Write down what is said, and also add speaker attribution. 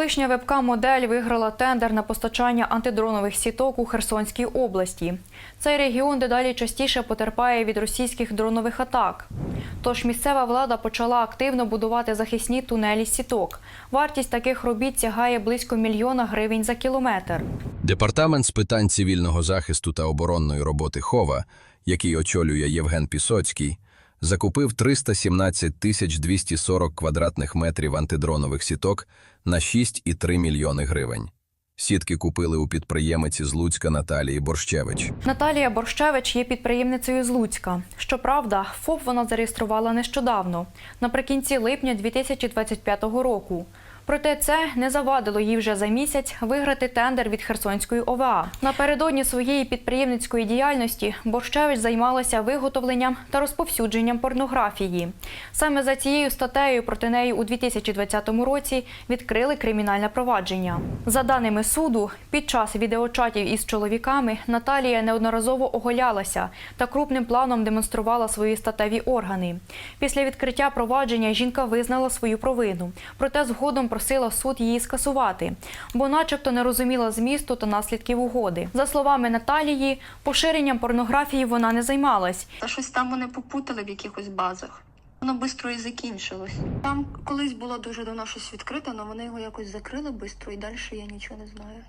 Speaker 1: Колишня вебкам-модель виграла тендер на постачання антидронових сіток у Херсонській області. Цей регіон дедалі частіше потерпає від російських дронових атак. Тож місцева влада почала активно будувати захисні тунелі сіток. Вартість таких робіт сягає близько мільйона гривень за кілометр.
Speaker 2: Департамент з питань цивільного захисту та оборонної роботи Хова, який очолює Євген Пісоцький, закупив 317 тисяч 240 квадратних метрів антидронових сіток на 6,3 мільйони гривень. Сітки купили у підприємиці з Луцька Наталії Борщевич.
Speaker 1: Наталія Борщевич є підприємницею з Луцька. Щоправда, ФОП вона зареєструвала нещодавно, наприкінці липня 2025 року. Проте це не завадило їй вже за місяць виграти тендер від Херсонської ОВА. Напередодні своєї підприємницької діяльності Борщевич займалася виготовленням та розповсюдженням порнографії. Саме за цією статтею проти неї у 2020 році відкрили кримінальне провадження. За даними суду, під час відеочатів із чоловіками Наталія неодноразово оголялася та крупним планом демонструвала свої статеві органи. Після відкриття провадження жінка визнала свою провину, проте згодом просила суд її скасувати, бо, начебто, не розуміла змісту та наслідків угоди. За словами Наталії, поширенням порнографії вона не займалась.
Speaker 3: Та щось там вони попутали в якихось базах. Воно швидко і закінчилось. Там колись було дуже давно щось відкрите, але вони його якось закрили швидко і далі я нічого не знаю.